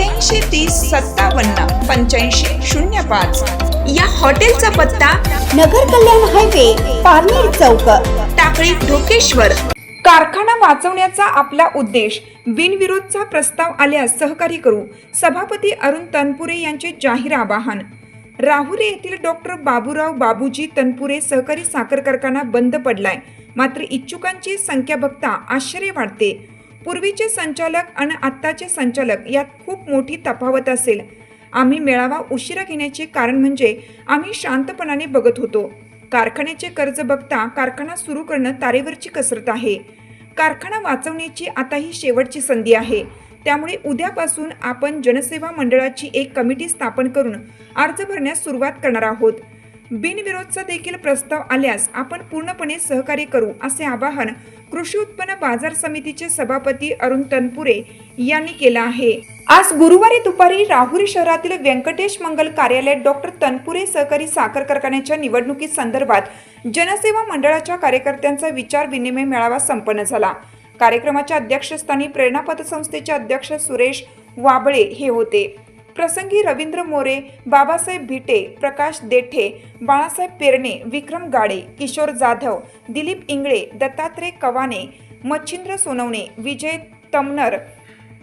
अठ्ठ्याऐंशी तीस सत्तावन्न पंच्याऐंशी शून्य पाच. या हॉटेलचा पत्ता नगर कल्याण हायवे पारनेर चौक टाकळी ढोकेश्वर. कारखाना वाचवण्याचा आपला उद्देश बिनविरोधचा प्रस्ताव आल्यास सहकार्य करू सभापती अरुण तनपुरे यांचे जाहीर आवाहन. राहुरी येथील डॉक्टर बाबूराव बाबूजी तनपुरे सहकारी साखर कारखाना बंद पडलाय. मात्र इच्छुकांची संख्या बघता आश्चर्य वाटते. पूर्वीचे संचालक आणि आत्ताचे संचालक यात खूप मोठी तफावत असेल. आम्ही मेळावा उशिरा घेण्याचे कारण म्हणजे आम्ही शांतपणाने बघत होतो. कारखान्याचे कर्ज बघता कारखाना सुरू करणं तारेवरची कसरत आहे. कारखाना वाचवण्याची आता ही शेवटची संधी आहे. त्यामुळे उद्यापासून आपण जनसेवा मंडळाची एक कमिटी स्थापन करून अर्ज भरण्यास सुरुवात करणार आहोत. बिनविरोधचा देखील प्रस्ताव आल्यास आपण पूर्णपणे सहकार्य करू असे आवाहन कृषी उत्पन्न बाजार समितीचे सभापती अरुण तनपुरे यांनी केलं आहे. आज गुरुवारी दुपारी राहुरी शहरातील व्यंकटेश मंगल कार्यालयात डॉक्टर तनपुरे सहकारी साखर कारखान्याच्या निवडणुकी संदर्भात जनसेवा मंडळाच्या कार्यकर्त्यांचा विचार विनिमय मेळावा संपन्न झाला. कार्यक्रमाच्या अध्यक्षस्थानी प्रेरणा पतसंस्थेचे अध्यक्ष सुरेश वाबळे हे होते. प्रसंगी रवींद्र मोरे बाबासाहेब भिटे प्रकाश देठे बाळासाहेब पेरणे विक्रम गाडे किशोर जाधव दिलीप इंगळे दत्तात्रय कवाने मच्छिंद्र सोनवणे विजय तमनर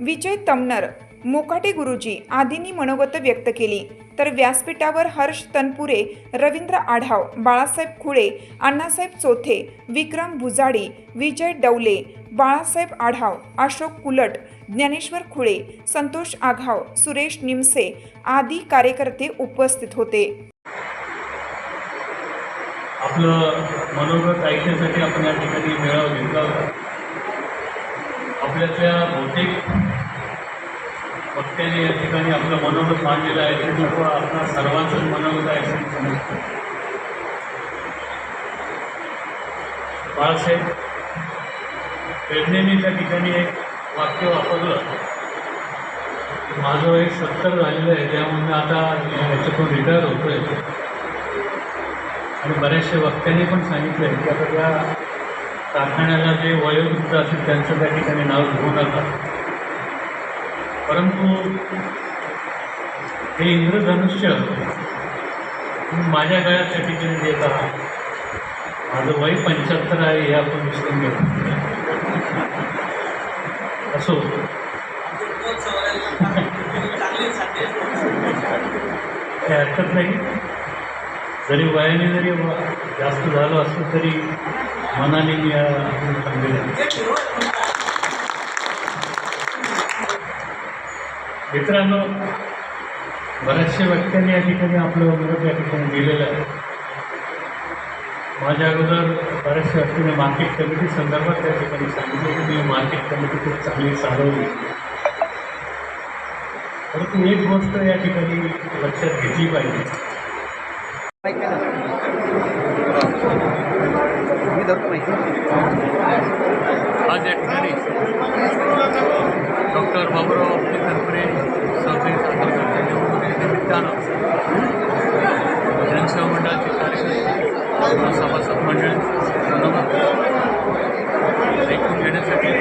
विजय तमनर मोकाटे गुरुजी आदींनी मनोगत व्यक्त केली. तर व्यासपीठावर हर्ष तनपुरे रवींद्र आढाव बाळासाहेब खुळे अण्णासाहेब चोथे विक्रम भुजाडी विजय डवले बाळासाहेब आढाव अशोक कुलट ज्ञानेश्वर खुळे संतोष आघाव सुरेश निमसे आदी कार्यकर्ते उपस्थित होते. आपलं मनोगत ऐकण्यासाठी आपण या ठिकाणी मेळावा घेतला होता. आपल्यातल्या बहुतेक वक्त्याने या ठिकाणी आपलं मनोगत मांडलेलं आहे. ते लोक आपला सर्वांचंच मनोगत आहे असं मी समजतो. बाळासाहेब पेडणेने त्या ठिकाणी एक वाक्य वापरलं. माझं वय सत्तर झालेलं आहे त्यामुळे आता याच्यातून रिटायर होतो आहे आणि बऱ्याचशा वक्त्यांनी पण सांगितलं आहे की आता त्या कारखान्याला जे वयोवृद्ध असेल त्यांचं त्या ठिकाणी नाव घेऊ नका. परंतु हे इंद्रधनुष्य माझ्या काळात त्या ठिकाणी देत आहात. माझं वय पंच्याहत्तर आहे हे आपण विसरून घेतो असो. काही हरकत नाही. जरी वयाने जरी जास्त झालो असलं तरी मनाने मी या मित्रांनो बऱ्याचशा व्यक्त्यांनी या ठिकाणी आपलं मदत या ठिकाणी दिलेलं आहे. माझ्या अगोदर बऱ्याचशा व्यक्तीने मार्केट कमिटी संदर्भात त्या ठिकाणी सांगितलं की मी मार्केट कमिटी खूप चांगली चालवली. परंतु एक गोष्ट या ठिकाणी लक्षात घेतली पाहिजे. आज या ठिकाणी डॉक्टर बाबूराव आपले तनपुरे सहकारी साखर कारखान्याच्या निवडणुकीच्या निमित्तानं जनसेवा मंडळाचे कार्यकर्ते सभासद मंडळ ऐकून घेण्यासाठी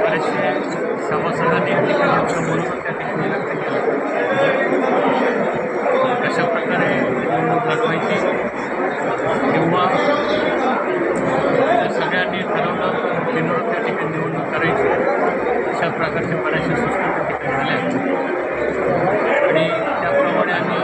बरेचसे सभासदांनी बोलून ठिकाणी आपलं मनोगत त्या ठिकाणी व्यक्त केलं कशा प्रकारे निवडणूक लढवायची किंवा त्या सगळ्यांनी ठरवलं तर बिनविरोध त्या ठिकाणी निवडणूक करायची अशा प्रकारच्या बऱ्याचशा सूचना त्या ठिकाणी दिल्या आणि त्याप्रमाणे आम्ही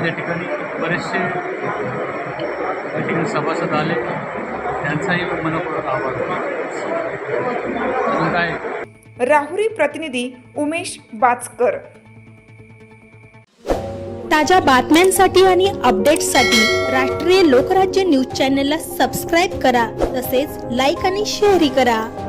बरेचसे या ठिकाणी सभासद आले. त्यांचाही मनपूर्वक आभार. अजून काय? राहुरी प्रतिनिधी उमेश बाचकर. ताज्या बातम्यांसाठी आणि अपडेट्ससाठी राष्ट्रीय लोकराज्य न्यूज चॅनलला सबस्क्राईब करा. तसेच लाईक आणि शेअरही करा.